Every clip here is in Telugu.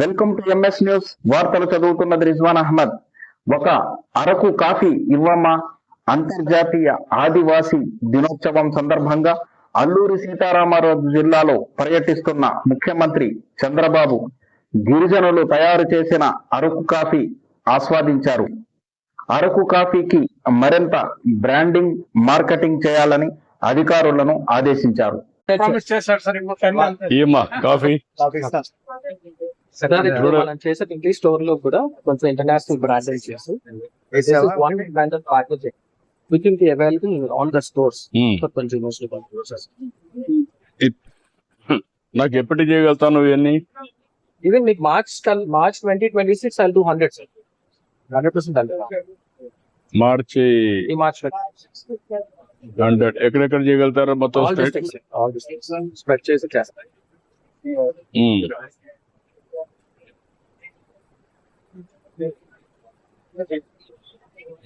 Welcome to MS news. వార్తలు చదువుతున్నది రిజ్వాన్ అహ్మద్. ఒక అరకు కాఫీ ఇవ్వమ్మా. అంతర్జాతీయ ఆదివాసీ దినోత్సవం సందర్భంగా అల్లూరి సీతారామరాజు జిల్లాలో పర్యటిస్తున్న ముఖ్యమంత్రి చంద్రబాబు గిరిజనులు తయారు చేసిన అరకు కాఫీ ఆస్వాదించారు. అరకు కాఫీకి మరింత బ్రాండింగ్ మార్కెటింగ్ చేయాలని అధికారులను ఆదేశించారు. కాఫీ. మనం చేసే ప్రతి స్టోర్లో కూడా కొంచెం ఇంటర్నేషనల్ బ్రాండెడ్ చేసి one brand packaging which will be available on the stores hmm. For consumers నాకు ఎప్పటి చేయగలుగుతాను ఇవన్నీ? ఈవెన్ మీకు March March twenty twenty six I do hundred sir hundred percent March ఈ మార్చ్ హండ్రెడ్ ఎక్కడెక్కడ చేయగలుగుతారు మొత్తం స్ప్రెడ్ చేసి చేస్తాం. మ్మ్.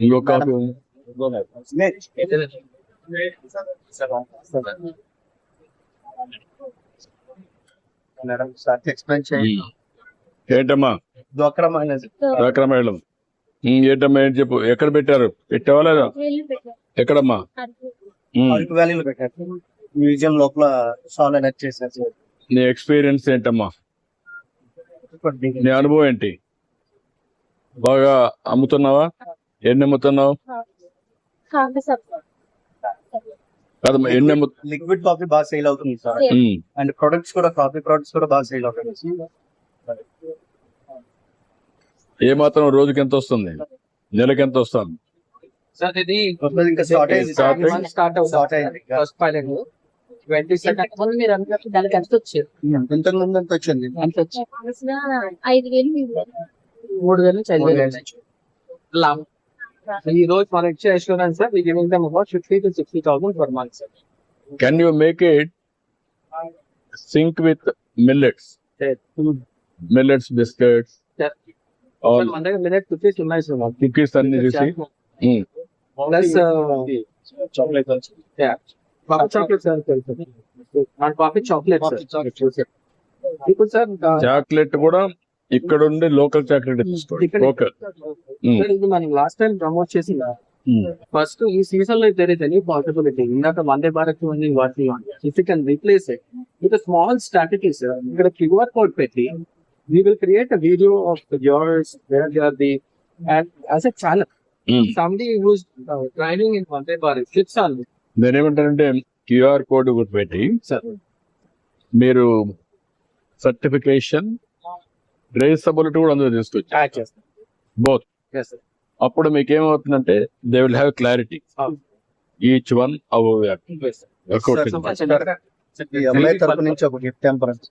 ఇంకో కాఫీ ఉంది. Madam sir explain hmm. ఏంటమ్మా ఏంటమ్మా ఏంటి చెప్పు? ఎక్కడ పెట్టారు? పెట్టావా లేదా? ఎక్కడమ్మా? మ్మ్. అరకు వ్యాలీలో పెట్టారు మ్యూజియం లోపల సాల్ అనేది చేశారు. నీ ఎక్స్పీరియన్స్ ఏంటమ్మా? నీ అనుభవం ఏంటి? బాగా అమ్ముతున్నావా? ఎన్ని అమ్ముతున్నావు? కాఫీ సబ్ కాదమ్మా ఎన్ని అమ్ము లిక్విడ్ కాఫీ బాగా సేల్ అవుతుంది సార్. అండ్ ప్రొడక్ట్స్ కూడా కాఫీ ప్రొడక్ట్స్ కూడా బాగా సేల్ అవుతుంది. ఏ మాత్రం రోజుకి ఎంత వస్తుంది? నెలకి ఎంత వస్తుంది? సార్ ఇది ఇంకా స్టార్ట్ అయింది. Start అయింది. స్టార్ట్ అవుతుంది. స్టార్ట్ అయింది. ఫస్ట్ పైలట్ ట్వంటీ సెకండ్ ముందు మీరు అనుకుంటే దానికి ఎంత వచ్చారు? ఇంతకు ముందు ఎంత వచ్చింది? ఎంత వచ్చింది కావాల్సిన ఐదు వేలు మీరు మూడు వేల నుంచి ఐదు వేలు లాభం. ఈ రోజు మనం ఇచ్చే ఇన్సూరెన్స్ సార్ ఇది giving them about fifty to sixty thousand per month sir. Can you make it sync with millets millets biscuits all మన దగ్గర మినిట్ కుకీస్ ఉన్నాయి సార్ కుకీస్ అన్ని చూసి మ్మ్. Plus chocolate coffee chocolate sir మన కాఫీ చాక్లెట్ సార్ ఇప్పుడు సార్ చాక్లెట్ కూడా ఇక్కడ ఉండి లోకల్ చాక్లెట్ తీసుకోండి లోకల్. ఇది మనం లాస్ట్ టైం ప్రమోట్ చేసిన ఫస్ట్ ఈ సీజన్లో is any possibility ఇందాక వందే భారత్ ఉంది if you can replace it with small strategy sir ఇక్కడ క్యూఆర్ కోడ్ పెట్టి we will create a video of yours where they are the and as a channel somebody who's training in Vande Bharat clips on నేను ఏమంటానంటే క్యూఆర్ కోడ్ ఒకటి పెట్టి సార్ మీరు సర్టిఫికేషన్ ట్రేసబిలిటీ కూడా అందులో తీసుకొచ్చి బోత్ అప్పుడు మీకు ఏమవుతుందంటే they will have clarity each one అమ్మాయి తరపు నుంచి ఒక గిఫ్ట్ టెంపరెన్స్